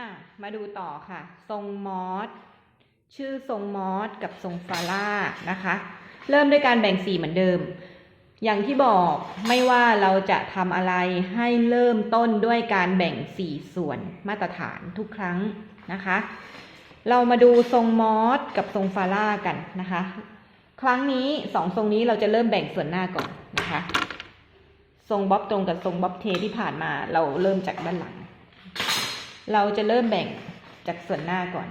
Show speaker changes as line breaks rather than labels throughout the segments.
อะมาดูต่อค่ะ ทรงมอสชื่อทรงมอสกับทรงฟาร่านะคะ เริ่มด้วยการแบ่งสีเหมือนเดิม อย่างที่บอกไม่ว่าเราจะทำอะไรให้เริ่มต้นด้วยการแบ่งสีส่วนมาตรฐานทุกครั้งนะคะ เรามาดูทรงมอสกับทรงฟาร่ากันนะคะ ครั้งนี้สองทรงนี้เราจะเริ่มแบ่งส่วนหน้าก่อนนะคะ ทรงบ๊อบตรงกับทรงบ๊อบเทที่ผ่านมาเราเริ่มจากด้านหลัง เราจะเริ่มแบ่งจากส่วนหน้าก่อน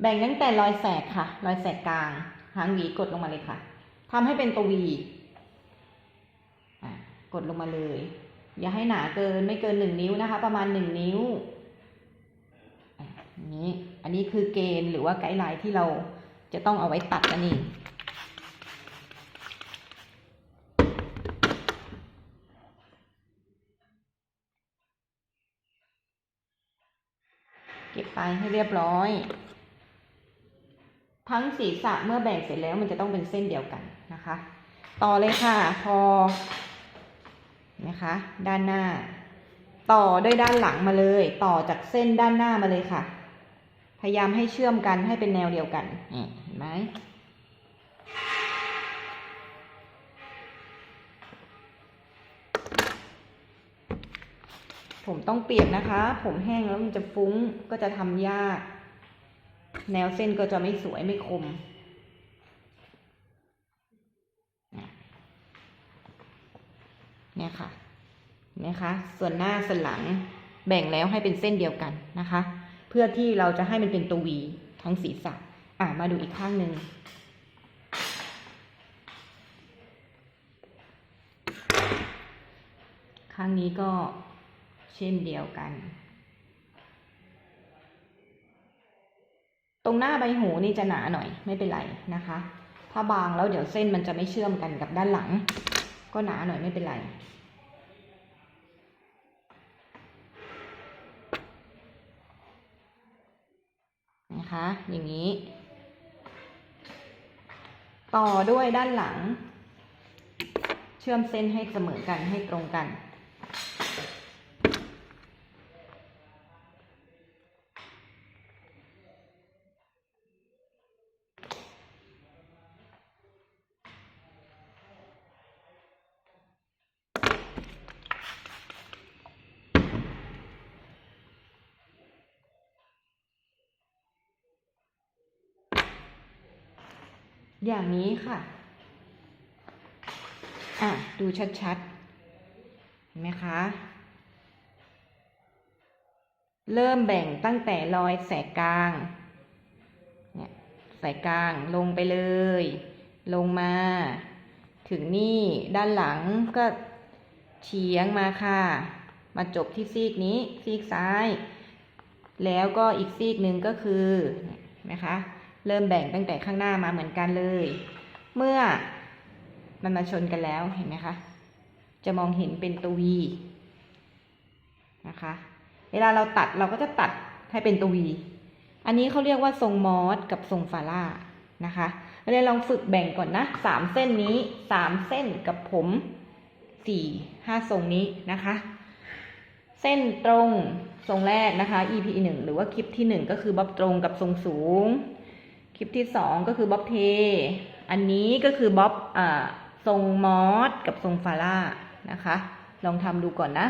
แบ่งตั้งแต่รอยแสกค่ะ รอยแสกกลาง หางหวีกดลงมาเลยค่ะทำให้เป็นตัววีอะกดลงมาเลย อย่าให้หนาเกินไม่เกินหนึ่งนิ้วนะคะ ประมาณหนึ่งนิ้วอะอย่างนี้อันนี้คือเกณฑ์หรือว่าไกด์ไลน์ที่เราจะต้องเอาไว้ตัดนั่นเอง ก็บไปให้เรียบร้อย ทั้งศีรษะเมื่อแบ่งเสร็จแล้วมันจะต้องเป็นเส้นเดียวกันนะคะ ต่อเลยค่ะพอนะคะ ด้านหน้า ต่อด้วยด้านหลังมาเลย ต่อจากเส้นด้านหน้ามาเลยค่ะ พยายามให้เชื่อมกันให้เป็นแนวเดียวกันเห็นไหม ผมต้องเปียนนะคะ ผมแห้งแล้วมันจะฟุ้งก็จะทำยาก แนวเส้นก็จะไม่สวยไม่คม เนี่ยค่ะนะคะ ส่วนหน้าส่วนหลังแบ่งแล้วให้เป็นเส้นเดียวกันนะคะ เพื่อที่เราจะให้มันเป็นตัววีทั้งศีรษะอะมาดูอีกข้างหนึ่งข้างนี้ก็ เช่นเดียวกัน ตรงหน้าใบหูนี่จะหนาหน่อยไม่เป็นไรนะคะ ถ้าบางแล้วเดี๋ยวเส้นมันจะไม่เชื่อมกันกับด้านหลัง ก็หนาหน่อยไม่เป็นไรนะคะอย่างนี้ ต่อด้วยด้านหลัง เชื่อมเส้นให้เสมอกันให้ตรงกัน อย่างนี้ค่ะ อะ ดูชัดๆ เห็นไหมคะ เริ่มแบ่งตั้งแต่รอยแสกกลาง เนี่ยแสกกลางลงไปเลย ลงมา ถึงนี่ด้านหลังก็เฉียงมาค่ะ มาจบที่ซีกนี้ ซีกซ้าย แล้วก็อีกซีกหนึ่งก็คือเห็นไหมคะ เริ่มแบ่งตั้งแต่ข้างหน้ามาเหมือนกันเลย เมื่อมันมาชนกันแล้วเห็นไหมคะ จะมองเห็นเป็นตัววีนะคะ เวลาเราตัดเราก็จะตัดให้เป็นตัววีอันนี้เขาเรียกว่าทรงมอสกับทรงฟาร่านะคะเราลองฝึกแบ่งก่อนนะสามเส้นนี้สามเส้นกับผมสี่ห้าทรงนี้นะคะ เส้นตรงทรงแรกนะคะ EP หนึ่งหรือว่าคลิปที่หนึ่งก็คือบ๊อบตรงกับทรงสูง คลิปที่สองก็คือบ๊อบเท อันนี้ก็คือบ๊อบอ่าทรงมอสกับทรงฟาร่านะคะ ลองทำดูก่อนนะ